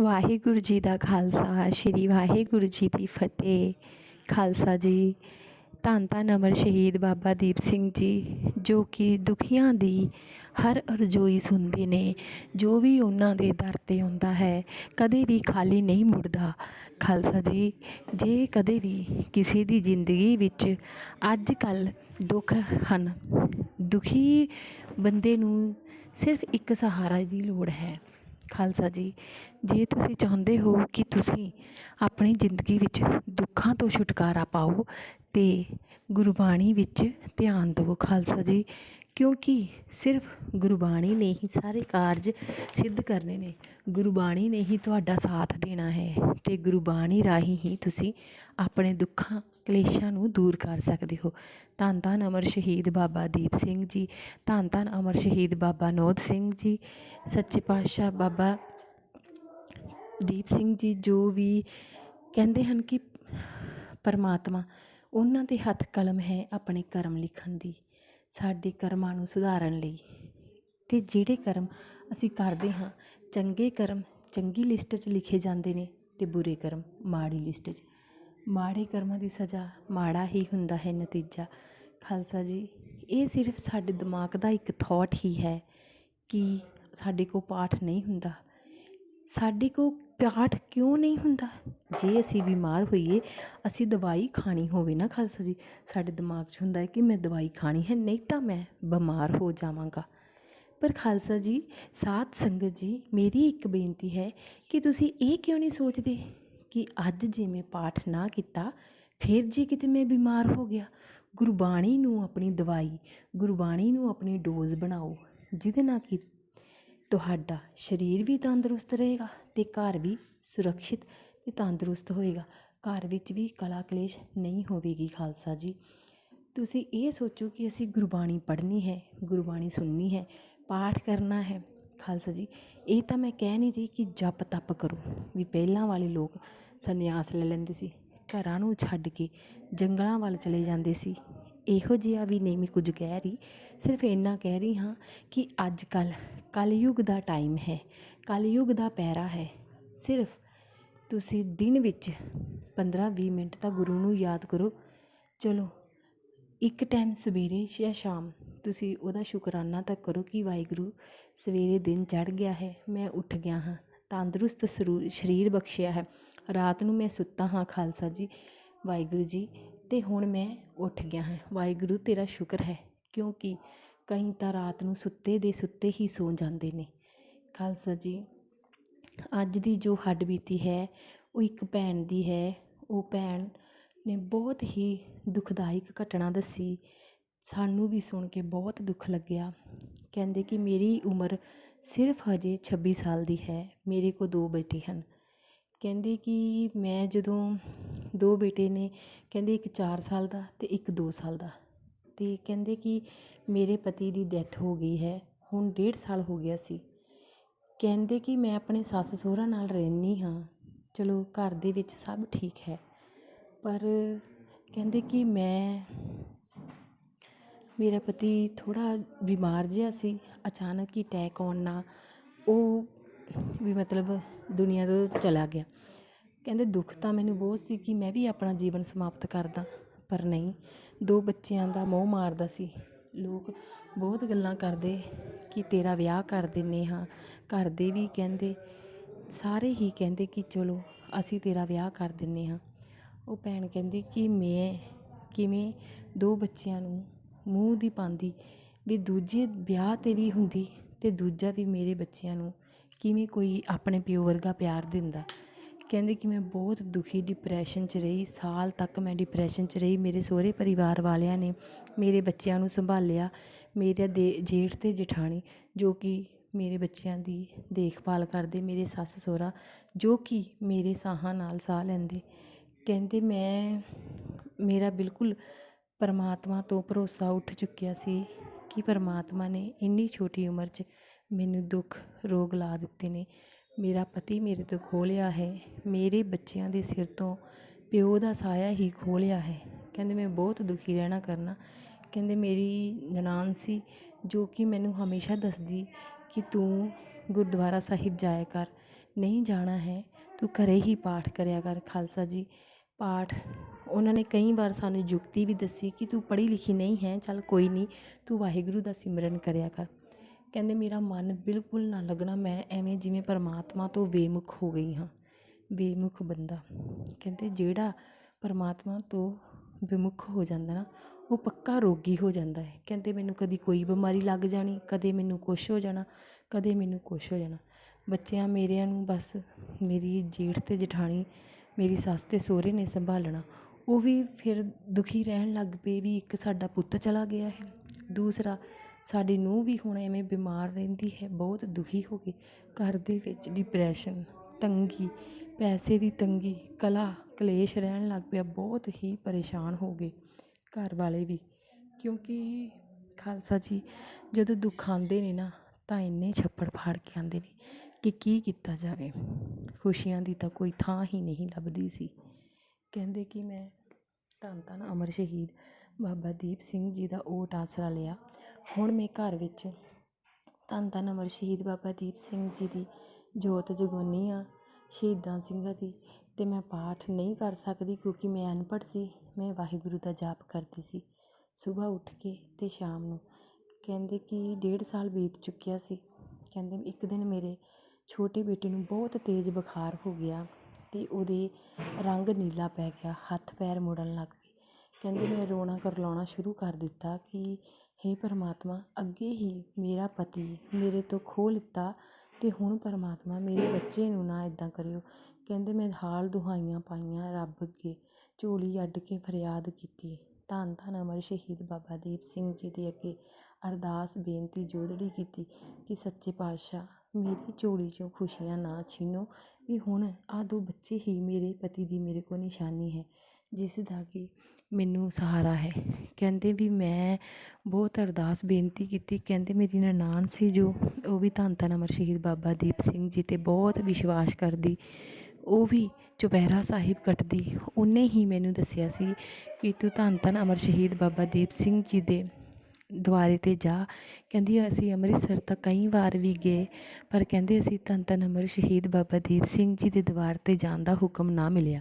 ਵਾਹਿਗੁਰੂ ਜੀ ਦਾ ਖਾਲਸਾ, ਸ਼੍ਰੀ ਵਾਹਿਗੁਰੂ ਜੀ ਦੀ ਫਤਿਹ। ਖਾਲਸਾ ਜੀ, ਧੰਨ ਧੰਨ ਅਮਰ ਸ਼ਹੀਦ ਬਾਬਾ ਦੀਪ ਸਿੰਘ ਜੀ, ਜੋ ਕਿ ਦੁਖੀਆਂ ਦੀ ਹਰ ਅਰਜ਼ੋਈ ਸੁਣਦੇ ਨੇ, ਜੋ ਵੀ ਉਹਨਾਂ ਦੇ ਦਰ 'ਤੇ ਆਉਂਦਾ ਹੈ, ਕਦੇ ਵੀ ਖਾਲੀ ਨਹੀਂ ਮੁੜਦਾ। ਖਾਲਸਾ ਜੀ, ਜੇ ਕਦੇ ਵੀ ਕਿਸੇ ਦੀ ਜ਼ਿੰਦਗੀ ਵਿੱਚ ਅੱਜ ਕੱਲ੍ਹ ਦੁੱਖ ਹਨ, ਦੁਖੀ ਬੰਦੇ ਨੂੰ ਸਿਰਫ ਇੱਕ ਸਹਾਰਾ ਦੀ ਲੋੜ ਹੈ। ਖਾਲਸਾ ਜੀ, ਜੇ ਤੁਸੀਂ ਚਾਹੁੰਦੇ ਹੋ ਕਿ ਤੁਸੀਂ ਆਪਣੀ ਜ਼ਿੰਦਗੀ ਵਿੱਚ ਦੁੱਖਾਂ ਤੋਂ ਛੁਟਕਾਰਾ ਪਾਓ ਤੇ ਗੁਰਬਾਣੀ ਵਿੱਚ ਧਿਆਨ ਦਿਓ ਖਾਲਸਾ ਜੀ, ਕਿਉਂਕਿ ਸਿਰਫ ਗੁਰਬਾਣੀ ਨੇ ਹੀ ਸਾਰੇ ਕਾਰਜ ਸਿੱਧ ਕਰਨੇ ਨੇ। ਗੁਰਬਾਣੀ ਨੇ ਹੀ ਤੁਹਾਡਾ ਸਾਥ ਦੇਣਾ ਹੈ ਅਤੇ ਗੁਰਬਾਣੀ ਰਾਹੀਂ ਹੀ ਤੁਸੀਂ ਆਪਣੇ ਦੁੱਖਾਂ ਕਲੇਸ਼ਾਂ ਨੂੰ ਦੂਰ ਕਰ ਸਕਦੇ ਹੋ। ਧੰਨ ਧੰਨ ਅਮਰ ਸ਼ਹੀਦ ਬਾਬਾ ਦੀਪ ਸਿੰਘ ਜੀ। ਧੰਨ ਧੰਨ ਅਮਰ ਸ਼ਹੀਦ ਬਾਬਾ ਨੋਦ ਸਿੰਘ ਜੀ। ਸੱਚੇ ਪਾਤਸ਼ਾਹ ਬਾਬਾ ਦੀਪ ਸਿੰਘ ਜੀ ਜੋ ਵੀ ਕਹਿੰਦੇ ਹਨ ਕਿ ਪਰਮਾਤਮਾ ਉਹਨਾਂ ਦੇ ਹੱਥ ਕਲਮ ਹੈ ਆਪਣੇ ਕਰਮ ਲਿਖਣ ਦੀ, ਸਾਡੇ ਕਰਮਾਂ ਨੂੰ ਸੁਧਾਰਨ ਲਈ। ਤੇ ਜਿਹੜੇ ਕਰਮ ਅਸੀਂ ਕਰਦੇ ਹਾਂ, ਚੰਗੇ ਕਰਮ ਚੰਗੀ ਲਿਸਟ 'ਚ ਲਿਖੇ ਜਾਂਦੇ ਨੇ ਤੇ ਬੁਰੇ ਕਰਮ ਮਾੜੀ ਲਿਸਟ 'ਚ। ਮਾੜੇ ਕਰਮਾਂ ਦੀ ਸਜ਼ਾ ਮਾੜਾ ਹੀ ਹੁੰਦਾ ਹੈ ਨਤੀਜਾ। ਖਾਲਸਾ ਜੀ, ਇਹ ਸਿਰਫ ਸਾਡੇ ਦਿਮਾਗ ਦਾ ਇੱਕ ਥੋਟ ਹੀ ਹੈ ਕਿ ਸਾਡੇ ਕੋਲ ਪਾਠ ਨਹੀਂ ਹੁੰਦਾ। ਸਾਡੇ ਕੋਲ ਪਾਠ ਕਿਉਂ ਨਹੀਂ ਹੁੰਦਾ? ਜੇ ਅਸੀਂ ਬਿਮਾਰ ਹੋਈਏ, ਅਸੀਂ ਦਵਾਈ ਖਾਣੀ ਹੋਵੇ ਨਾ ਖਾਲਸਾ ਜੀ, ਸਾਡੇ ਦਿਮਾਗ 'ਚ ਹੁੰਦਾ ਹੈ ਕਿ ਮੈਂ ਦਵਾਈ ਖਾਣੀ ਹੈ, ਨਹੀਂ ਤਾਂ ਮੈਂ ਬਿਮਾਰ ਹੋ ਜਾਵਾਂਗਾ। ਪਰ ਖਾਲਸਾ ਜੀ, ਸਾਧ ਸੰਗਤ ਜੀ, ਮੇਰੀ ਇੱਕ ਬੇਨਤੀ ਹੈ ਕਿ ਤੁਸੀਂ ਇਹ ਕਿਉਂ ਨਹੀਂ ਸੋਚਦੇ? ਕਿ ਅੱਜ ਜੇ ਮੈਂ ਪਾਠ ਨਾ ਕੀਤਾ, ਫਿਰ ਜੇ ਕਿਤੇ ਮੈਂ ਬਿਮਾਰ ਹੋ ਗਿਆ, ਗੁਰਬਾਣੀ ਨੂੰ ਆਪਣੀ ਦਵਾਈ, ਗੁਰਬਾਣੀ ਨੂੰ ਆਪਣੀ ਡੋਜ਼ ਬਣਾਓ, ਜਿਹਦੇ ਨਾਲ ਕਿ ਤੁਹਾਡਾ ਸਰੀਰ ਵੀ ਤੰਦਰੁਸਤ ਰਹੇਗਾ ਅਤੇ ਘਰ ਵੀ ਸੁਰੱਖਿਅਤ ਅਤੇ ਤੰਦਰੁਸਤ ਹੋਏਗਾ। ਘਰ ਵਿੱਚ ਵੀ ਕਲਾ ਕਲੇਸ਼ ਨਹੀਂ ਹੋਵੇਗੀ, ਖਾਲਸਾ ਜੀ। ਤੁਸੀਂ ਇਹ ਸੋਚੋ ਕਿ ਅਸੀਂ ਗੁਰਬਾਣੀ ਪੜ੍ਹਨੀ ਹੈ, ਗੁਰਬਾਣੀ ਸੁਣਨੀ ਹੈ, ਪਾਠ ਕਰਨਾ ਹੈ, ਖਾਲਸਾ ਜੀ। ਇਹ ਤਾਂ ਮੈਂ ਕਹਿ ਨਹੀਂ ਰਹੀ ਕਿ ਜਪ ਤਪ ਕਰੋ, ਵੀ ਪਹਿਲਾਂ ਵਾਲੇ ਲੋਕ ਸੰਨਿਆਸ ਲੈ ਲੈਂਦੇ ਸੀ। ਘਰਾਂ ਨੂੰ ਛੱਡ ਕੇ ਜੰਗਲਾਂ ਵੱਲ ਚਲੇ ਜਾਂਦੇ ਸੀ। ਇਹੋ ਜਿਹਾ ਵੀ ਨਹੀਂ ਮੈਂ ਕੁਝ ਕਹਿ ਰਹੀ। ਸਿਰਫ ਇੰਨਾ ਕਹਿ ਰਹੀ ਹਾਂ ਕਿ ਅੱਜ ਕੱਲ੍ਹ ਕਲਯੁੱਗ ਦਾ ਟਾਈਮ ਹੈ। ਕਲਯੁੱਗ ਦਾ ਪੈਰਾ ਹੈ। ਸਿਰਫ ਤੁਸੀਂ ਦਿਨ ਵਿੱਚ 15-20 ਮਿੰਟ ਤਾਂ ਗੁਰੂ ਨੂੰ ਯਾਦ ਕਰੋ। ਚਲੋ, ਇੱਕ ਟਾਈਮ ਸਵੇਰੇ ਜਾਂ ਸ਼ਾਮ ਤੁਸੀਂ ਉਹਦਾ ਸ਼ੁਕਰਾਨਾ ਤਾਂ ਕਰੋ ਕਿ ਵਾਹਿਗੁਰੂ ਸਵੇਰੇ ਦਿਨ ਚੜ੍ਹ ਗਿਆ ਹੈ। ਮੈਂ ਉੱਠ ਗਿਆ ਹਾਂ। ਤੰਦਰੁਸਤ ਸਰੀਰ ਬਖਸ਼ਿਆ ਹੈ। ਰਾਤ ਨੂੰ ਮੈਂ ਸੁੱਤਾ ਹਾਂ ਖਾਲਸਾ ਜੀ, ਵਾਹਿਗੁਰੂ ਜੀ ਅਤੇ ਹੁਣ ਮੈਂ ਉੱਠ ਗਿਆ ਹਾਂ। ਵਾਹਿਗੁਰੂ, ਤੇਰਾ ਸ਼ੁਕਰ ਹੈ, ਕਿਉਂਕਿ ਕਈ ਤਾਂ ਰਾਤ ਨੂੰ ਸੁੱਤੇ ਦੇ ਸੁੱਤੇ ਹੀ ਸੌ ਜਾਂਦੇ ਨੇ। ਖਾਲਸਾ ਜੀ, ਅੱਜ ਦੀ ਜੋ ਹੱਡ ਬੀਤੀ ਹੈ, ਉਹ ਇੱਕ ਭੈਣ ਦੀ ਹੈ। ਉਹ ਭੈਣ ਨੇ ਬਹੁਤ ਹੀ ਦੁਖਦਾਇਕ ਘਟਨਾ ਦੱਸੀ। ਸਾਨੂੰ ਵੀ ਸੁਣ ਕੇ ਬਹੁਤ ਦੁੱਖ ਲੱਗਿਆ। ਕਹਿੰਦੇ ਕਿ ਮੇਰੀ ਉਮਰ ਸਿਰਫ ਹਜੇ 26 ਸਾਲ ਦੀ ਹੈ, ਮੇਰੇ ਕੋਲ ਦੋ ਬੇਟੇ ਹਨ। ਕਹਿੰਦੇ ਕਿ ਮੈਂ ਜਦੋਂ ਦੋ ਬੇਟੇ ਨੇ, ਕਹਿੰਦੇ ਇੱਕ ਚਾਰ ਸਾਲ ਦਾ ਅਤੇ ਇੱਕ ਦੋ ਸਾਲ ਦਾ। ਅਤੇ ਕਹਿੰਦੇ ਕਿ ਮੇਰੇ ਪਤੀ ਦੀ ਡੈਥ ਹੋ ਗਈ ਹੈ, ਹੁਣ ਡੇਢ ਸਾਲ ਹੋ ਗਿਆ ਸੀ। ਕਹਿੰਦੇ ਕਿ ਮੈਂ ਆਪਣੇ ਸੱਸ ਸਹੁਰਾ ਨਾਲ ਰਹਿੰਦੀ ਹਾਂ, ਚਲੋ ਘਰ ਦੇ ਵਿੱਚ ਸਭ ਠੀਕ ਹੈ। ਪਰ ਕਹਿੰਦੇ ਕਿ ਮੈਂ ਮੇਰਾ ਪਤੀ ਥੋੜ੍ਹਾ ਬਿਮਾਰ ਜਿਹਾ ਸੀ, ਅਚਾਨਕ ਹੀ ਅਟੈਕ ਆਉਣ ਨਾਲ ਉਹ ਵੀ ਮਤਲਬ ਦੁਨੀਆ ਤੋਂ ਚਲਾ ਗਿਆ। ਕਹਿੰਦੇ ਦੁੱਖ ਤਾਂ ਮੈਨੂੰ ਬਹੁਤ ਸੀ ਕਿ ਮੈਂ ਵੀ ਆਪਣਾ ਜੀਵਨ ਸਮਾਪਤ ਕਰਦਾ, ਪਰ ਨਹੀਂ, ਦੋ ਬੱਚਿਆਂ ਦਾ ਮੋਹ ਮਾਰਦਾ ਸੀ। ਲੋਕ ਬਹੁਤ ਗੱਲਾਂ ਕਰਦੇ ਕਿ ਤੇਰਾ ਵਿਆਹ ਕਰ ਦਿੰਦੇ ਹਾਂ, ਘਰ ਦੇ ਵੀ ਕਹਿੰਦੇ, ਸਾਰੇ ਹੀ ਕਹਿੰਦੇ ਕਿ ਚਲੋ ਅਸੀਂ ਤੇਰਾ ਵਿਆਹ ਕਰ ਦਿੰਦੇ ਹਾਂ। ਉਹ ਭੈਣ ਕਹਿੰਦੀ ਕਿ ਮੈਂ ਕਿਵੇਂ ਦੋ ਬੱਚਿਆਂ ਨੂੰ ਮੂੰਹ ਦੀ ਪਾਉਂਦੀ ਵੀ ਦੂਜੇ ਵਿਆਹ 'ਤੇ ਵੀ ਹੁੰਦੀ ਅਤੇ ਦੂਜਾ ਵੀ ਮੇਰੇ ਬੱਚਿਆਂ ਨੂੰ ਕਿਵੇਂ ਕੋਈ ਆਪਣੇ ਪਿਓ ਵਰਗਾ ਪਿਆਰ ਦਿੰਦਾ। ਕਹਿੰਦੇ ਕਿ ਮੈਂ ਬਹੁਤ ਦੁਖੀ ਡਿਪਰੈਸ਼ਨ 'ਚ ਰਹੀ। ਸਾਲ ਤੱਕ ਮੈਂ ਡਿਪਰੈਸ਼ਨ 'ਚ ਰਹੀ। ਮੇਰੇ ਸਹੁਰੇ ਪਰਿਵਾਰ ਵਾਲਿਆਂ ਨੇ ਮੇਰੇ ਬੱਚਿਆਂ ਨੂੰ ਸੰਭਾਲਿਆ। ਮੇਰੇ ਦੇ ਜੇਠ ਅਤੇ ਜੇਠਾਣੀ ਜੋ ਕਿ ਮੇਰੇ ਬੱਚਿਆਂ ਦੀ ਦੇਖਭਾਲ ਕਰਦੇ। ਮੇਰੇ ਸੱਸ ਸਹੁਰਾ ਜੋ ਕਿ ਮੇਰੇ ਸਾਹਾਂ ਨਾਲ ਸਾਹ ਲੈਂਦੇ। ਕਹਿੰਦੇ ਮੈਂ, ਮੇਰਾ ਬਿਲਕੁਲ ਪਰਮਾਤਮਾ ਤੋਂ ਭਰੋਸਾ ਉੱਠ ਚੁੱਕਿਆ ਸੀ ਕਿ ਪਰਮਾਤਮਾ ਨੇ ਇੰਨੀ ਛੋਟੀ ਉਮਰ 'ਚ ਮੈਨੂੰ ਦੁੱਖ, ਰੋਗ ਲਾ ਦਿੱਤੇ ਨੇ। ਮੇਰਾ ਪਤੀ ਮੇਰੇ ਤੋਂ ਖੋਹ ਲਿਆ ਹੈ। ਮੇਰੇ ਬੱਚਿਆਂ ਦੇ ਸਿਰ ਤੋਂ ਪਿਓ ਦਾ ਸਾਇਆ ਹੀ ਖੋਹ ਲਿਆ ਹੈ। ਕਹਿੰਦੇ, ਮੈਂ ਬਹੁਤ ਦੁਖੀ ਰਹਿਣਾ ਕਰਨਾ। ਕਹਿੰਦੇ, ਮੇਰੀ ਨਨਾਣ ਸੀ ਜੋ ਕਿ ਮੈਨੂੰ ਹਮੇਸ਼ਾ ਦੱਸਦੀ ਕਿ ਤੂੰ ਗੁਰਦੁਆਰਾ ਸਾਹਿਬ ਜਾਇਆ ਕਰ। ਨਹੀਂ ਜਾਣਾ ਹੈ। ਤੂੰ ਘਰੇ ਹੀ ਪਾਠ ਕਰਿਆ ਕਰ, ਖਾਲਸਾ ਜੀ। ਪਾਠ ਉਹਨਾਂ ਨੇ ਕਈ ਵਾਰ ਸਾਨੂੰ ਯੁਕਤੀ ਵੀ ਦੱਸੀ ਕਿ ਤੂੰ ਪੜ੍ਹੀ ਲਿਖੀ ਨਹੀਂ ਹੈ, ਚੱਲ ਕੋਈ ਨਹੀਂ, ਤੂੰ ਵਾਹਿਗੁਰੂ ਦਾ ਸਿਮਰਨ ਕਰਿਆ ਕਰ। ਕਹਿੰਦੇ, ਮੇਰਾ ਮਨ ਬਿਲਕੁਲ ਨਾ ਲੱਗਣਾ, ਮੈਂ ਐਵੇਂ ਜਿਵੇਂ ਪਰਮਾਤਮਾ ਤੋਂ ਬੇਮੁਖ ਹੋ ਗਈ ਹਾਂ, ਬੇਮੁਖ ਬੰਦਾ। ਕਹਿੰਦੇ, ਜਿਹੜਾ ਪਰਮਾਤਮਾ ਤੋਂ ਵਿਮੁਖ ਹੋ ਜਾਂਦਾ ਨਾ, ਉਹ ਪੱਕਾ ਰੋਗੀ ਹੋ ਜਾਂਦਾ ਹੈ। ਕਹਿੰਦੇ, ਮੈਨੂੰ ਕਦੀ ਕੋਈ ਬਿਮਾਰੀ ਲੱਗ ਜਾਣੀ, ਕਦੇ ਮੈਨੂੰ ਕੁਛ ਹੋ ਜਾਣਾ, ਕਦੇ ਮੈਨੂੰ ਕੁਛ ਹੋ ਜਾਣਾ। ਬੱਚਿਆਂ ਮੇਰਿਆਂ ਨੂੰ ਬਸ ਮੇਰੀ ਜੇਠ ਅਤੇ ਜਠਾਣੀ, ਮੇਰੀ ਸੱਸ ਅਤੇ ਸਹੁਰੇ ਨੇ ਸੰਭਾਲਣਾ ਉਹ ਵੀ ਫਿਰ ਦੁਖੀ ਰਹਿਣ ਲੱਗ ਪਏ ਵੀ ਇੱਕ ਸਾਡਾ ਪੁੱਤ ਚਲਾ ਗਿਆ ਹੈ। ਦੂਸਰਾ, ਸਾਡੀ ਨੂੰਹ ਵੀ ਹੁਣ ਐਵੇਂ ਬਿਮਾਰ ਰਹਿੰਦੀ ਹੈ, ਬਹੁਤ ਦੁਖੀ ਹੋ ਗਏ ਘਰ ਦੇ ਵਿੱਚ ਡਿਪਰੈਸ਼ਨ ਤੰਗੀ, ਪੈਸੇ ਦੀ ਤੰਗੀ, ਕਲਾ, ਕਲੇਸ਼ ਰਹਿਣ ਲੱਗ ਪਿਆ, ਬਹੁਤ ਹੀ ਪਰੇਸ਼ਾਨ ਹੋ ਗਏ ਘਰ ਵਾਲੇ ਵੀ। ਕਿਉਂਕਿ ਖਾਲਸਾ ਜੀ, ਜਦੋਂ ਦੁੱਖ ਆਉਂਦੇ ਨੇ ਨਾ, ਤਾਂ ਇੰਨੇ ਛੱਪੜ ਫਾੜ ਕੇ ਆਉਂਦੇ ਨੇ ਕਿ ਕੀ ਕੀਤਾ ਜਾਵੇ। ਖੁਸ਼ੀਆਂ ਦੀ ਤਾਂ ਕੋਈ ਥਾਂ ਹੀ ਨਹੀਂ ਲੱਭਦੀ ਸੀ। ਕਹਿੰਦੇ ਕਿ ਮੈਂ ਧੰਨ ਧੰਨ ਅਮਰ ਸ਼ਹੀਦ ਬਾਬਾ ਦੀਪ ਸਿੰਘ ਜੀ ਦਾ ਓਟ ਆਸਰਾ ਲਿਆ। ਹੁਣ ਮੈਂ ਘਰ ਵਿੱਚ ਧੰਨ ਧੰਨ ਅਮਰ ਸ਼ਹੀਦ ਬਾਬਾ ਦੀਪ ਸਿੰਘ ਜੀ ਦੀ ਜੋਤ ਜਗਾਉਂਦੀ ਹਾਂ, ਸ਼ਹੀਦਾਂ ਸਿੰਘਾਂ ਦੀ ਅਤੇ ਮੈਂ ਪਾਠ ਨਹੀਂ ਕਰ ਸਕਦੀ ਕਿਉਂਕਿ ਮੈਂ ਅਨਪੜ੍ਹ ਸੀ, ਮੈਂ ਵਾਹਿਗੁਰੂ ਦਾ ਜਾਪ ਕਰਦੀ ਸੀ। ਸੁਬਾਹ ਉੱਠ ਕੇ ਅਤੇ ਸ਼ਾਮ ਨੂੰ ਕਹਿੰਦੇ ਕਿ ਡੇਢ ਸਾਲ ਬੀਤ ਚੁੱਕਿਆ ਸੀ। ਕਹਿੰਦੇ ਇੱਕ ਦਿਨ ਮੇਰੇ ਛੋਟੇ ਬੇਟੇ ਨੂੰ ਬਹੁਤ ਤੇਜ਼ ਬੁਖਾਰ ਹੋ ਗਿਆ। ਅਤੇ ਉਹਦੇ ਰੰਗ ਨੀਲਾ ਪੈ ਗਿਆ, ਹੱਥ ਪੈਰ ਮੁੜਨ ਲੱਗ ਪਏ। ਕਹਿੰਦੇ ਮੈਂ ਰੋਣਾ ਕਰਲਾਉਣਾ ਸ਼ੁਰੂ ਕਰ ਦਿੱਤਾ ਕਿ, ਹੇ ਪਰਮਾਤਮਾ, ਅੱਗੇ ਹੀ ਮੇਰਾ ਪਤੀ ਮੇਰੇ ਤੋਂ ਖੋਹ ਲਿੱਤਾ ਅਤੇ ਹੁਣ ਪਰਮਾਤਮਾ ਮੇਰੇ ਬੱਚੇ ਨੂੰ ਨਾ ਇੱਦਾਂ ਕਰਿਓ। ਕਹਿੰਦੇ ਮੈਂ ਹਾਲ ਦੁਹਾਈਆਂ ਪਾਈਆਂ ਰੱਬ ਅੱਗੇ, ਝੋਲੀ ਅੱਡ ਕੇ ਫਰਿਆਦ ਕੀਤੀ। ਧੰਨ ਧੰਨ ਅਮਰ ਸ਼ਹੀਦ ਬਾਬਾ ਦੀਪ ਸਿੰਘ ਜੀ ਦੇ ਅੱਗੇ। ਅਰਦਾਸ, ਬੇਨਤੀ ਜੋਦੜੀ ਕੀਤੀ ਕਿ ਸੱਚੇ ਪਾਤਸ਼ਾਹ ਮੇਰੀ ਝੋਲੀ 'ਚੋਂ ਖੁਸ਼ੀਆਂ ਨਾ ਛੀਨੋ ਵੀ ਹੁਣ ਆਹ ਦੋ ਬੱਚੇ ਹੀ ਮੇਰੇ ਪਤੀ ਦੀ ਮੇਰੇ ਕੋਲ ਨਿਸ਼ਾਨੀ ਹੈ, ਜਿਸ ਦਾ ਕਿ ਮੈਨੂੰ ਸਹਾਰਾ ਹੈ। ਕਹਿੰਦੇ ਵੀ ਮੈਂ ਬਹੁਤ ਅਰਦਾਸ, ਬੇਨਤੀ ਕੀਤੀ। ਕਹਿੰਦੇ ਮੇਰੀ ਨਨਾਣ ਸੀ ਜੋ, ਉਹ ਵੀ ਧੰਨ ਧੰਨ ਅਮਰ ਸ਼ਹੀਦ ਬਾਬਾ ਦੀਪ ਸਿੰਘ ਜੀ 'ਤੇ ਬਹੁਤ ਵਿਸ਼ਵਾਸ ਕਰਦੀ। ਉਹ ਵੀ ਚੁਪਹਿਰਾ ਸਾਹਿਬ ਕੱਟਦੀ। ਉਹਨੇ ਹੀ ਮੈਨੂੰ ਦੱਸਿਆ ਸੀ ਕਿ ਤੂੰ ਧੰਨ ਧੰਨ ਅਮਰ ਸ਼ਹੀਦ ਬਾਬਾ ਦੀਪ ਸਿੰਘ ਜੀ ਦੇ ਦੁਆਰੇ 'ਤੇ ਜਾ। ਕਹਿੰਦੀ, ਅਸੀਂ ਅੰਮ੍ਰਿਤਸਰ ਤਾਂ ਕਈ ਵਾਰ ਵੀ ਗਏ, ਪਰ ਕਹਿੰਦੇ ਅਸੀਂ ਧੰਨ ਧੰਨ ਅਮਰ ਸ਼ਹੀਦ ਬਾਬਾ ਦੀਪ ਸਿੰਘ ਜੀ ਦੇ ਦਰਬਾਰ 'ਤੇ ਜਾਣ ਦਾ ਹੁਕਮ ਨਾ ਮਿਲਿਆ।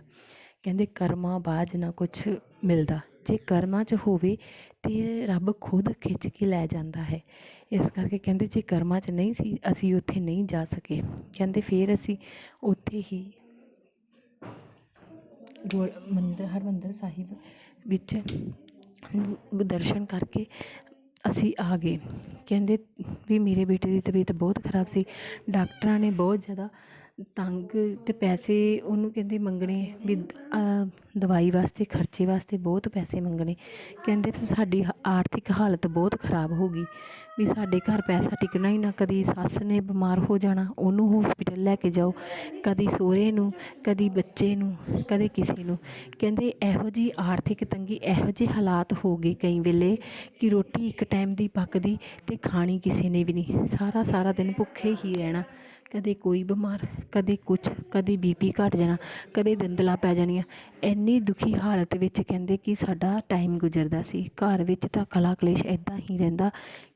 ਕਹਿੰਦੇ, ਕਰਮਾਂ ਬਾਝ ਨਾ ਕੁਛ ਮਿਲਦਾ। ਜੇ ਕਰਮਾਂ 'ਚ ਹੋਵੇ ਤੇ ਰੱਬ ਖੁਦ ਖਿੱਚ ਕੇ ਲੈ ਜਾਂਦਾ ਹੈ। ਇਸ ਕਰਕੇ ਕਹਿੰਦੇ, ਜੇ ਕਰਮਾਂ 'ਚ ਨਹੀਂ ਸੀ, ਅਸੀਂ ਉੱਥੇ ਨਹੀਂ ਜਾ ਸਕੇ। ਕਹਿੰਦੇ, ਫਿਰ ਅਸੀਂ ਉੱਥੇ ਹੀ ਗੋ, ਮੰਦਰ, ਹਰਿਮੰਦਰ ਸਾਹਿਬ ਵਿੱਚ ਦਰਸ਼ਨ ਕਰਕੇ ਅਸੀਂ ਆ ਗਏ। ਕਹਿੰਦੇ ਵੀ ਮੇਰੇ ਬੇਟੇ ਦੀ ਤਬੀਅਤ ਬਹੁਤ ਖਰਾਬ ਸੀ। ਡਾਕਟਰਾਂ ਨੇ ਬਹੁਤ ਜ਼ਿਆਦਾ ਤੰਗ ਅਤੇ ਪੈਸੇ ਉਹਨੂੰ ਕਹਿੰਦੇ ਮੰਗਣੇ ਵੀ ਦਵਾਈ ਵਾਸਤੇ, ਖਰਚੇ ਵਾਸਤੇ ਬਹੁਤ ਪੈਸੇ ਮੰਗਣੇ। ਕਹਿੰਦੇ ਸਾਡੀ ਆਰਥਿਕ ਹਾਲਤ ਬਹੁਤ ਖਰਾਬ ਹੋ ਗਈ ਵੀ ਸਾਡੇ ਘਰ ਪੈਸਾ ਟਿਕਣਾ ਹੀ ਨਾ, ਕਦੀ ਸੱਸ ਨੇ ਬਿਮਾਰ ਹੋ ਜਾਣਾ, ਉਹਨੂੰ ਹੋਸਪਿਟਲ ਲੈ ਕੇ ਜਾਓ, ਕਦੀ ਸਹੁਰੇ ਨੂੰ, ਕਦੀ ਬੱਚੇ ਨੂੰ, ਕਦੇ ਕਿਸੇ ਨੂੰ। ਕਹਿੰਦੇ ਇਹੋ ਜਿਹੀ ਆਰਥਿਕ ਤੰਗੀ, ਇਹੋ ਜਿਹੇ ਹਾਲਾਤ ਹੋ ਗਏ ਕਈ ਵੇਲੇ ਕਿ ਰੋਟੀ ਇੱਕ ਟਾਈਮ ਦੀ ਪੱਕਦੀ ਅਤੇ ਖਾਣੀ ਕਿਸੇ ਨੇ ਵੀ ਨਹੀਂ। ਸਾਰਾ ਸਾਰਾ ਦਿਨ ਭੁੱਖੇ ਹੀ ਰਹਿਣਾ। ਕਦੇ ਕੋਈ ਬਿਮਾਰ, ਕਦੇ ਕੁਛ, ਕਦੇ ਬੀ ਪੀ ਘੱਟ ਜਾਣਾ, ਕਦੇ ਦੰਦਲਾਂ ਪੈ ਜਾਣੀਆਂ। ਇੰਨੀ ਦੁਖੀ ਹਾਲਤ ਵਿੱਚ ਕਹਿੰਦੇ ਕਿ ਸਾਡਾ ਟਾਈਮ ਗੁਜ਼ਰਦਾ ਸੀ। ਘਰ ਵਿੱਚ ਤਾਂ ਕਲਾ ਕਲੇਸ਼ ਇੱਦਾਂ ਹੀ ਰਹਿੰਦਾ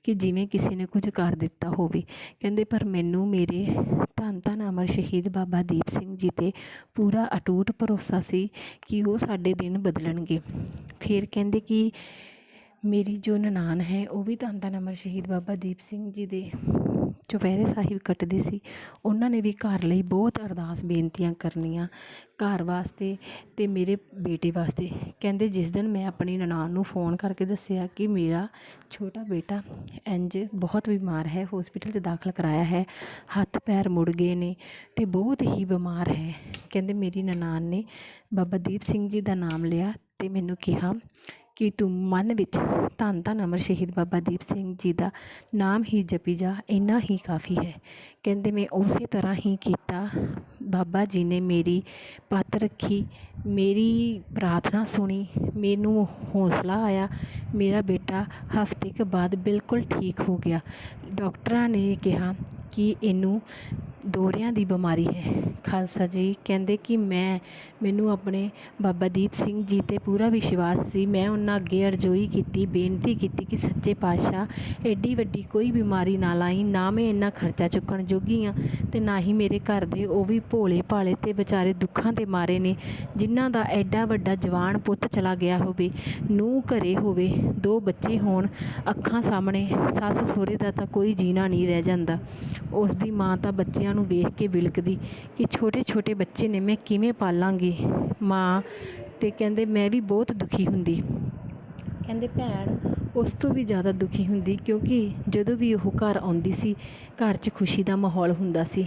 ਕਿ ਜਿਵੇਂ ਕਿਸੇ ਨੇ ਕੁਝ ਕਰ ਦਿੱਤਾ ਹੋਵੇ। ਕਹਿੰਦੇ, ਪਰ ਮੈਨੂੰ ਮੇਰੇ ਧੰਨ ਧੰਨ ਅਮਰ ਸ਼ਹੀਦ ਬਾਬਾ ਦੀਪ ਸਿੰਘ ਜੀ 'ਤੇ ਪੂਰਾ ਅਟੂਟ ਭਰੋਸਾ ਸੀ ਕਿ ਉਹ ਸਾਡੇ ਦਿਨ ਬਦਲਣਗੇ। ਫਿਰ ਕਹਿੰਦੇ ਕਿ ਮੇਰੀ ਜੋ ਨਨਾਣ ਹੈ, ਉਹ ਵੀ ਧੰਨ ਧੰਨ ਅਮਰ ਸ਼ਹੀਦ ਬਾਬਾ ਦੀਪ ਸਿੰਘ ਜੀ ਦੇ ਚੁਪਹਿਰੇ ਸਾਹਿਬ ਕੱਟਦੇ ਸੀ, ਉਹਨਾਂ ਨੇ ਵੀ ਘਰ ਲਈ ਬਹੁਤ ਅਰਦਾਸ ਬੇਨਤੀਆਂ ਕਰਨੀਆਂ ਘਰ ਵਾਸਤੇ ਅਤੇ ਮੇਰੇ ਬੇਟੇ ਵਾਸਤੇ। ਕਹਿੰਦੇ ਜਿਸ ਦਿਨ ਮੈਂ ਆਪਣੀ ਨਨਾਣ ਨੂੰ ਫੋਨ ਕਰਕੇ ਦੱਸਿਆ ਕਿ ਮੇਰਾ ਛੋਟਾ ਬੇਟਾ ਇੰਝ ਬਹੁਤ ਬਿਮਾਰ ਹੈ ਹੋਸਪਿਟਲ 'ਚ ਦਾਖਲ ਕਰਾਇਆ ਹੈ, ਹੱਥ ਪੈਰ ਮੁੜ ਗਏ ਨੇ ਅਤੇ ਬਹੁਤ ਹੀ ਬਿਮਾਰ ਹੈ। ਕਹਿੰਦੇ ਮੇਰੀ ਨਨਾਣ ਨੇ ਬਾਬਾ ਦੀਪ ਸਿੰਘ ਜੀ ਦਾ ਨਾਮ ਲਿਆ ਅਤੇ ਮੈਨੂੰ ਕਿਹਾ ਕਿ ਤੂੰ ਮਨ ਵਿੱਚ ਧੰਨ ਧੰਨ ਅਮਰ ਸ਼ਹੀਦ ਬਾਬਾ ਦੀਪ ਸਿੰਘ ਜੀ ਦਾ ਨਾਮ ਹੀ ਜਪੀ ਜਾ, ਇੰਨਾ ਹੀ ਕਾਫੀ ਹੈ। ਕਹਿੰਦੇ ਮੈਂ ਉਸੇ ਤਰ੍ਹਾਂ ਹੀ ਕੀਤਾ। ਬਾਬਾ ਜੀ ਨੇ ਮੇਰੀ ਪੱਤ ਰੱਖੀ, ਮੇਰੀ ਪ੍ਰਾਰਥਨਾ ਸੁਣੀ, ਮੈਨੂੰ ਹੌਸਲਾ ਆਇਆ। ਮੇਰਾ ਬੇਟਾ ਹਫ਼ਤੇ ਕੁ ਬਾਅਦ ਬਿਲਕੁਲ ਠੀਕ ਹੋ ਗਿਆ। ਡਾਕਟਰਾਂ ਨੇ ਕਿਹਾ ਕਿ ਇਹਨੂੰ ਦੋਹਰਿਆਂ ਦੀ ਬਿਮਾਰੀ ਹੈ। ਖਾਲਸਾ ਜੀ ਕਹਿੰਦੇ ਕਿ ਮੈਂ, ਮੈਨੂੰ ਆਪਣੇ ਬਾਬਾ ਦੀਪ ਸਿੰਘ ਜੀ 'ਤੇ ਪੂਰਾ ਵਿਸ਼ਵਾਸ ਸੀ। ਮੈਂ ਉਹਨਾਂ ਅੱਗੇ ਅਰਜ਼ੋਈ ਕੀਤੀ, ਬੇਨਤੀ ਕੀਤੀ ਕਿ ਸੱਚੇ ਪਾਤਸ਼ਾਹ ਐਡੀ ਵੱਡੀ ਕੋਈ ਬਿਮਾਰੀ ਨਾ ਲਾਈ, ਨਾ ਮੈਂ ਇੰਨਾ ਖਰਚਾ ਚੁੱਕਣ ਜੋਗੀ ਹਾਂ ਅਤੇ ਨਾ ਹੀ ਮੇਰੇ ਘਰ ਦੇ ਉਹ ਵੀ ਭੋਲੇ ਭਾਲੇ ਅਤੇ ਵਿਚਾਰੇ ਦੁੱਖਾਂ ਦੇ ਮਾਰੇ ਨੇ, ਜਿਨ੍ਹਾਂ ਦਾ ਐਡਾ ਵੱਡਾ ਜਵਾਨ ਪੁੱਤ ਚਲਾ ਗਿਆ ਹੋਵੇ, ਨੂੰਹ ਘਰੇ ਹੋਵੇ, ਦੋ ਬੱਚੇ ਹੋਣ, ਅੱਖਾਂ ਸਾਹਮਣੇ, ਸੱਸ ਸਹੁਰੇ ਦਾ ਤਾਂ ਕੋਈ ਜੀਣਾ ਨਹੀਂ ਰਹਿ ਜਾਂਦਾ। ਉਸ ਦੀ ਮਾਂ ਤਾਂ ਬੱਚਿਆਂ ਨੂੰ ਵੇਖ ਕੇ ਵਿਲਕਦੀ ਕਿ ਛੋਟੇ ਛੋਟੇ ਬੱਚੇ ਨੇ ਮੈਂ ਕਿਵੇਂ ਪਾਲਾਂਗੀ ਮਾਂ? ਅਤੇ ਕਹਿੰਦੇ, ਮੈਂ ਵੀ ਬਹੁਤ ਦੁਖੀ ਹੁੰਦੀ। ਕਹਿੰਦੇ, ਭੈਣ, ਉਸ ਤੋਂ ਵੀ ਜ਼ਿਆਦਾ ਦੁਖੀ ਹੁੰਦੀ ਕਿਉਂਕਿ ਜਦੋਂ ਵੀ ਉਹ ਘਰ ਆਉਂਦੀ ਸੀ, ਘਰ 'ਚ ਖੁਸ਼ੀ ਦਾ ਮਾਹੌਲ ਹੁੰਦਾ ਸੀ।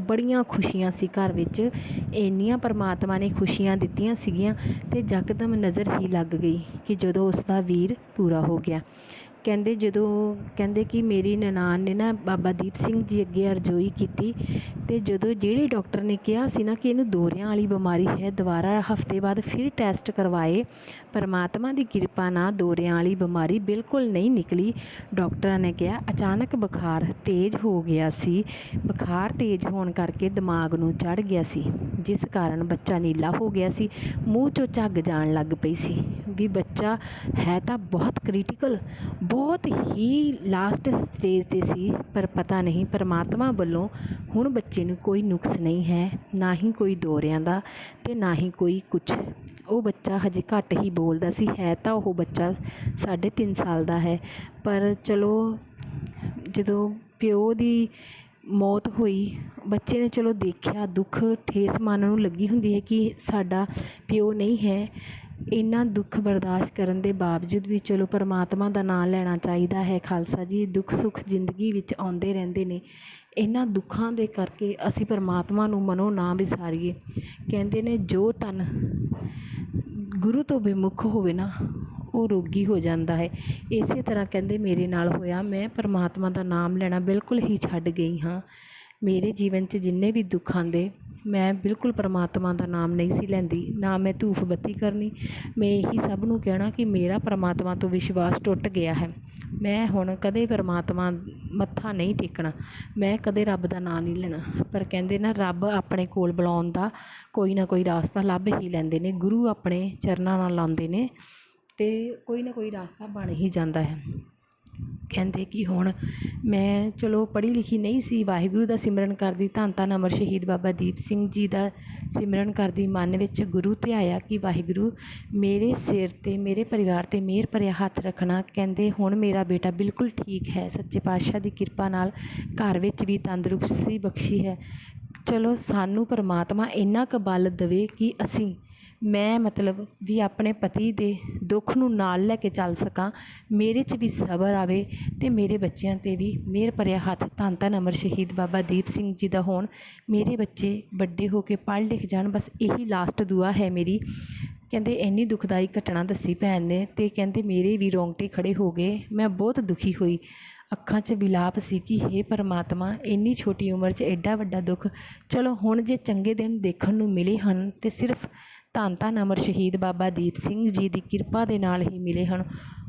ਬੜੀਆਂ ਖੁਸ਼ੀਆਂ ਸੀ ਘਰ ਵਿੱਚ। ਇੰਨੀਆਂ ਪਰਮਾਤਮਾ ਨੇ ਖੁਸ਼ੀਆਂ ਦਿੱਤੀਆਂ ਸੀਗੀਆਂ ਅਤੇ ਯਕਦਮ ਨਜ਼ਰ ਹੀ ਲੱਗ ਗਈ ਕਿ ਜਦੋਂ ਉਸ ਦਾ ਵੀਰ ਪੂਰਾ ਹੋ ਗਿਆ। ਕਹਿੰਦੇ ਜਦੋਂ ਕਹਿੰਦੇ ਕਿ ਮੇਰੀ ਨਨਾਣ ਨੇ ਨਾ ਬਾਬਾ ਦੀਪ ਸਿੰਘ ਜੀ ਅੱਗੇ ਅਰਜ਼ੋਈ ਕੀਤੀ ਅਤੇ ਜਦੋਂ ਜਿਹੜੇ ਡਾਕਟਰ ਨੇ ਕਿਹਾ ਸੀ ਨਾ ਕਿ ਇਹਨੂੰ ਦੋਰਿਆਂ ਵਾਲੀ ਬਿਮਾਰੀ ਹੈ, ਦੁਬਾਰਾ ਹਫ਼ਤੇ ਬਾਅਦ ਫਿਰ ਟੈਸਟ ਕਰਵਾਏ, ਪਰਮਾਤਮਾ ਦੀ ਕਿਰਪਾ ਨਾਲ ਦੋਰਿਆਂ ਵਾਲੀ ਬਿਮਾਰੀ ਬਿਲਕੁਲ ਨਹੀਂ ਨਿਕਲੀ। ਡਾਕਟਰਾਂ ਨੇ ਕਿਹਾ, ਅਚਾਨਕ ਬੁਖਾਰ ਤੇਜ਼ ਹੋ ਗਿਆ ਸੀ। ਬੁਖਾਰ ਤੇਜ਼ ਹੋਣ ਕਰਕੇ ਦਿਮਾਗ ਨੂੰ ਚੜ ਗਿਆ ਸੀ, ਜਿਸ ਕਾਰਨ ਬੱਚਾ ਨੀਲਾ ਹੋ ਗਿਆ ਸੀ, ਮੂੰਹ 'ਚੋਂ ਝੱਗ ਜਾਣ ਲੱਗ ਪਈ ਸੀ। ਵੀ ਬੱਚਾ ਹੈ ਤਾਂ ਬਹੁਤ ਕ੍ਰਿਟੀਕਲ ਬਹੁਤ ਹੀ ਲਾਸਟ ਸਟੇਜ 'ਤੇ ਸੀ, ਪਰ ਪਤਾ ਨਹੀਂ, ਪਰਮਾਤਮਾ ਵੱਲੋਂ ਹੁਣ ਬੱਚੇ ਨੂੰ ਕੋਈ ਨੁਕਸ ਨਹੀਂ ਹੈ, ਨਾ ਹੀ ਕੋਈ ਦੌਰਿਆਂ ਦਾ ਅਤੇ ਨਾ ਹੀ ਕੋਈ ਕੁਛ। ਉਹ ਬੱਚਾ ਹਜੇ ਘੱਟ ਹੀ ਬੋਲਦਾ ਸੀ, ਹੈ ਤਾਂ ਉਹ ਬੱਚਾ ਸਾਢੇ ਤਿੰਨ ਸਾਲ ਦਾ ਹੈ, ਪਰ ਚਲੋ ਜਦੋਂ ਪਿਓ ਦੀ ਮੌਤ ਹੋਈ, ਬੱਚੇ ਨੇ ਚਲੋ ਦੇਖਿਆ, ਦੁੱਖ, ਠੇਸ ਮਨ ਨੂੰ ਲੱਗੀ ਹੁੰਦੀ ਹੈ ਕਿ ਸਾਡਾ ਪਿਓ ਨਹੀਂ ਹੈ। ਇੰਨਾ ਦੁੱਖ ਬਰਦਾਸ਼ਤ ਕਰਨ ਦੇ ਬਾਵਜੂਦ ਵੀ ਚਲੋ ਪਰਮਾਤਮਾ ਦਾ ਨਾਂ ਲੈਣਾ ਚਾਹੀਦਾ ਹੈ ਖਾਲਸਾ ਜੀ, ਦੁੱਖ ਸੁੱਖ ਜ਼ਿੰਦਗੀ ਵਿੱਚ ਆਉਂਦੇ ਰਹਿੰਦੇ ਨੇ। ਇਹਨਾਂ ਦੁੱਖਾਂ ਦੇ ਕਰਕੇ ਅਸੀਂ ਪਰਮਾਤਮਾ ਨੂੰ ਮਨੋਂ ਨਾ ਵਿਸਾਰੀਏ। ਕਹਿੰਦੇ ਨੇ, ਜੋ ਤਨ ਗੁਰੂ ਤੋਂ ਵਿਮੁਖ ਹੋਵੇ ਨਾ, ਉਹ ਰੋਗੀ ਹੋ ਜਾਂਦਾ ਹੈ। ਇਸੇ ਤਰ੍ਹਾਂ ਕਹਿੰਦੇ, ਮੇਰੇ ਨਾਲ ਹੋਇਆ, ਮੈਂ ਪਰਮਾਤਮਾ ਦਾ ਨਾਮ ਲੈਣਾ ਬਿਲਕੁਲ ਹੀ ਛੱਡ ਗਈ ਹਾਂ। ਮੇਰੇ ਜੀਵਨ 'ਚ ਜਿੰਨੇ ਵੀ ਦੁੱਖ ਆਉਂਦੇ ਮੈਂ ਬਿਲਕੁਲ ਪਰਮਾਤਮਾ ਦਾ ਨਾਮ ਨਹੀਂ ਸੀ ਲੈਂਦੀ, ਨਾ ਮੈਂ ਧੂਫ ਬੱਤੀ ਕਰਨੀ। ਮੈਂ ਇਹੀ ਸਭ ਨੂੰ ਕਹਿਣਾ ਕਿ ਮੇਰਾ ਪਰਮਾਤਮਾ ਤੋਂ ਵਿਸ਼ਵਾਸ ਟੁੱਟ ਗਿਆ ਹੈ। ਮੈਂ ਹੁਣ ਕਦੇ ਪਰਮਾਤਮਾ ਮੱਥਾ ਨਹੀਂ ਟੇਕਣਾ, ਮੈਂ ਕਦੇ ਰੱਬ ਦਾ ਨਾਂ ਨਹੀਂ ਲੈਣਾ। ਪਰ ਕਹਿੰਦੇ ਨਾ, ਰੱਬ ਆਪਣੇ ਕੋਲ ਬੁਲਾਉਣ ਦਾ ਕੋਈ ਨਾ ਕੋਈ ਰਾਸਤਾ ਲੱਭ ਹੀ ਲੈਂਦੇ ਨੇ, ਗੁਰੂ ਆਪਣੇ ਚਰਨਾਂ ਨਾਲ ਲਾਉਂਦੇ ਨੇ ਅਤੇ ਕੋਈ ਨਾ ਕੋਈ ਰਾਸਤਾ ਬਣ ਹੀ ਜਾਂਦਾ ਹੈ। ਕਹਿੰਦੇ ਕਿ ਹੁਣ ਮੈਂ ਚਲੋ ਪੜ੍ਹੀ ਲਿਖੀ ਨਹੀਂ ਸੀ, ਵਾਹਿਗੁਰੂ ਦਾ ਸਿਮਰਨ ਕਰਦੀ, ਧੰਨ ਧੰਨ ਅਮਰ ਸ਼ਹੀਦ ਬਾਬਾ ਦੀਪ ਸਿੰਘ ਜੀ ਦਾ ਸਿਮਰਨ ਕਰਦੀ, ਮਨ ਵਿੱਚ ਗੁਰੂ ਧਿਆਇਆ ਕਿ ਵਾਹਿਗੁਰੂ ਮੇਰੇ ਸਿਰ 'ਤੇ, ਮੇਰੇ ਪਰਿਵਾਰ 'ਤੇ ਮਿਹਰ ਭਰਿਆ ਹੱਥ ਰੱਖਣਾ। ਕਹਿੰਦੇ ਹੁਣ ਮੇਰਾ ਬੇਟਾ ਬਿਲਕੁਲ ਠੀਕ ਹੈ, ਸੱਚੇ ਪਾਤਸ਼ਾਹ ਦੀ ਕਿਰਪਾ ਨਾਲ ਘਰ ਵਿੱਚ ਵੀ ਤੰਦਰੁਸਤੀ ਬਖਸ਼ੀ ਹੈ। ਚਲੋ ਸਾਨੂੰ ਪਰਮਾਤਮਾ ਇੰਨਾ ਕੁ ਬਲ ਦੇਵੇ ਕਿ ਅਸੀਂ ਮੈਂ ਮਤਲਬ ਵੀ ਆਪਣੇ ਪਤੀ ਦੇ ਦੁੱਖ ਨੂੰ ਨਾਲ ਲੈ ਕੇ ਚੱਲ ਸਕਾਂ, ਮੇਰੇ 'ਚ ਵੀ ਸਬਰ ਆਵੇ ਅਤੇ ਮੇਰੇ ਬੱਚਿਆਂ 'ਤੇ ਵੀ ਮਿਹਰ ਭਰਿਆ ਹੱਥ ਧੰਨ ਧੰਨ ਅਮਰ ਸ਼ਹੀਦ ਬਾਬਾ ਦੀਪ ਸਿੰਘ ਜੀ ਦਾ ਹੋਣ। ਮੇਰੇ ਬੱਚੇ ਵੱਡੇ ਹੋ ਕੇ ਪੜ੍ਹ ਲਿਖ ਜਾਣ, ਬਸ ਇਹੀ ਲਾਸਟ ਦੁਆ ਹੈ ਮੇਰੀ। ਕਹਿੰਦੇ, ਇੰਨੀ ਦੁਖਦਾਈ ਘਟਨਾ ਦੱਸੀ ਭੈਣ ਨੇ ਅਤੇ ਕਹਿੰਦੇ, ਮੇਰੇ ਵੀ ਰੋਂਗਟੇ ਖੜ੍ਹੇ ਹੋ ਗਏ। ਮੈਂ ਬਹੁਤ ਦੁਖੀ ਹੋਈ। ਅੱਖਾਂ 'ਚ ਵਿਲਾਪ ਸੀ ਕਿ ਹੇ ਪਰਮਾਤਮਾ, ਇੰਨੀ ਛੋਟੀ ਉਮਰ 'ਚ ਐਡਾ ਵੱਡਾ ਦੁੱਖ। ਚਲੋ, ਹੁਣ ਜੇ ਚੰਗੇ ਦਿਨ ਦੇਖਣ ਨੂੰ ਮਿਲੇ ਹਨ ਤੇ ਸਿਰਫ ਧੰਨ ਧੰਨ ਅਮਰ ਸ਼ਹੀਦ ਬਾਬਾ ਦੀਪ ਸਿੰਘ ਜੀ ਦੀ ਕਿਰਪਾ ਦੇ ਨਾਲ ਹੀ ਮਿਲੇ ਹਨ।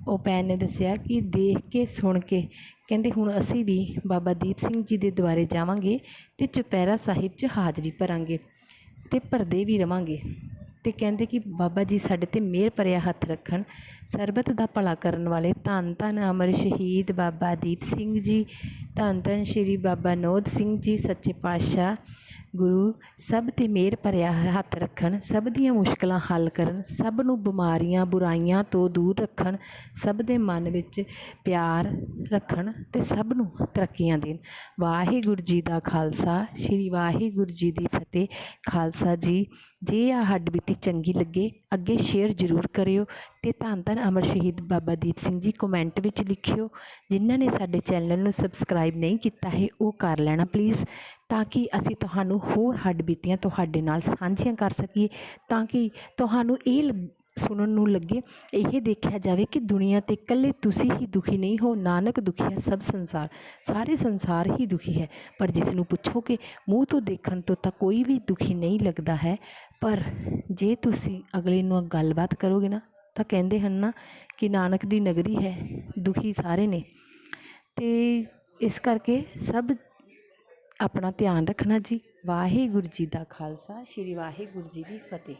ਉਹ ਭੈਣ ਨੇ ਦੱਸਿਆ ਕਿ ਦੇਖ ਕੇ, ਸੁਣ ਕੇ ਕਹਿੰਦੇ, ਹੁਣ ਅਸੀਂ ਵੀ ਬਾਬਾ ਦੀਪ ਸਿੰਘ ਜੀ ਦੇ ਦੁਆਰੇ ਜਾਵਾਂਗੇ ਅਤੇ ਚੁਪਹਿਰਾ ਸਾਹਿਬ 'ਚ ਹਾਜ਼ਰੀ ਭਰਾਂਗੇ ਅਤੇ ਭਰਦੇ ਵੀ ਰਵਾਂਗੇ। ਅਤੇ ਕਹਿੰਦੇ ਕਿ ਬਾਬਾ ਜੀ ਸਾਡੇ 'ਤੇ ਮਿਹਰ ਭਰਿਆ ਹੱਥ ਰੱਖਣ, ਸਰਬਤ ਦਾ ਭਲਾ ਕਰਨ ਵਾਲੇ ਧੰਨ ਧੰਨ ਅਮਰ ਸ਼ਹੀਦ ਬਾਬਾ ਦੀਪ ਸਿੰਘ ਜੀ, ਧੰਨ ਧੰਨ ਸ਼੍ਰੀ ਬਾਬਾ ਨੋਦ ਸਿੰਘ ਜੀ, ਸੱਚੇ ਪਾਤਸ਼ਾਹ ਗੁਰੂ, ਸਭ 'ਤੇ ਮਿਹਰ ਭਰਿਆ ਹੱਥ ਰੱਖਣ, ਸਭ ਦੀਆਂ ਮੁਸ਼ਕਲਾਂ ਹੱਲ ਕਰਨ, ਸਭ ਨੂੰ ਬਿਮਾਰੀਆਂ, ਬੁਰਾਈਆਂ ਤੋਂ ਦੂਰ ਰੱਖਣ, ਸਭ ਦੇ ਮਨ ਵਿੱਚ ਪਿਆਰ ਰੱਖਣ ਅਤੇ ਸਭ ਨੂੰ ਤਰੱਕੀਆਂ ਦੇਣ। ਵਾਹਿਗੁਰੂ ਜੀ ਦਾ ਖਾਲਸਾ, ਸ਼੍ਰੀ ਵਾਹਿਗੁਰੂ ਜੀ ਦੀ ਫਤਿਹ। ਖਾਲਸਾ ਜੀ, ਜੇ ਆ ਹੱਡਬੀਤੀ ਚੰਗੀ ਲੱਗੇ, ਅੱਗੇ ਸ਼ੇਅਰ ਜ਼ਰੂਰ ਕਰਿਓ ਅਤੇ ਧੰਨ ਧੰਨ ਅਮਰ ਸ਼ਹੀਦ ਬਾਬਾ ਦੀਪ ਸਿੰਘ ਜੀ ਕਮੈਂਟ ਵਿੱਚ ਲਿਖਿਓ। ਜਿਨ੍ਹਾਂ ਨੇ ਸਾਡੇ ਚੈਨਲ ਨੂੰ ਸਬਸਕ੍ਰਾਈਬ ਨਹੀਂ ਕੀਤਾ ਹੈ, ਉਹ ਕਰ ਲੈਣਾ ਪਲੀਜ਼ ਤਾਂ ਕਿ ਅਸੀਂ ਤੁਹਾਨੂੰ ਹੋਰ ਹੱਡ ਬੀਤੀਆਂ ਤੁਹਾਡੇ ਨਾਲ ਸਾਂਝੀਆਂ ਕਰ ਸਕੀਏ, ਤਾਂ ਕਿ ਤੁਹਾਨੂੰ ਇਹ ਲੱਗ- ਸੁਣਨ ਨੂੰ ਲੱਗੇ, ਇਹ ਦੇਖਿਆ ਜਾਵੇ ਕਿ ਦੁਨੀਆ ਤੇ ਇਕੱਲੇ ਤੁਸੀਂ ਹੀ ਦੁਖੀ ਨਹੀਂ ਹੋ, ਨਾਨਕ ਦੁਖੀਆ ਸਭ ਸੰਸਾਰ, ਸਾਰੇ ਸੰਸਾਰ ਹੀ ਦੁਖੀ ਹੈ। ਪਰ ਜਿਸ ਨੂੰ ਪੁੱਛੋਗੇ, ਮੂੰਹ ਤੋਂ ਦੇਖਣ ਤੋਂ ਤਾਂ ਕੋਈ ਵੀ ਦੁਖੀ ਨਹੀਂ ਲੱਗਦਾ ਹੈ। ਪਰ ਜੇ ਤੁਸੀਂ ਅਗਲੇ ਨੂੰ ਗੱਲਬਾਤ ਕਰੋਗੇ ਨਾ, ਤਾਂ ਕਹਿੰਦੇ ਹਨ ਨਾ ਕਿ ਨਾਨਕ ਦੀ ਨਗਰੀ ਹੈ, ਦੁਖੀ ਸਾਰੇ ਨੇ। ਅਤੇ ਇਸ ਕਰਕੇ ਸਭ ਆਪਣਾ ਧਿਆਨ ਰੱਖਣਾ ਜੀ। ਵਾਹਿਗੁਰੂ ਜੀ ਦਾ ਖਾਲਸਾ ਸ਼੍ਰੀ ਵਾਹਿਗੁਰੂ ਜੀ ਦੀ ਫਤਿਹ।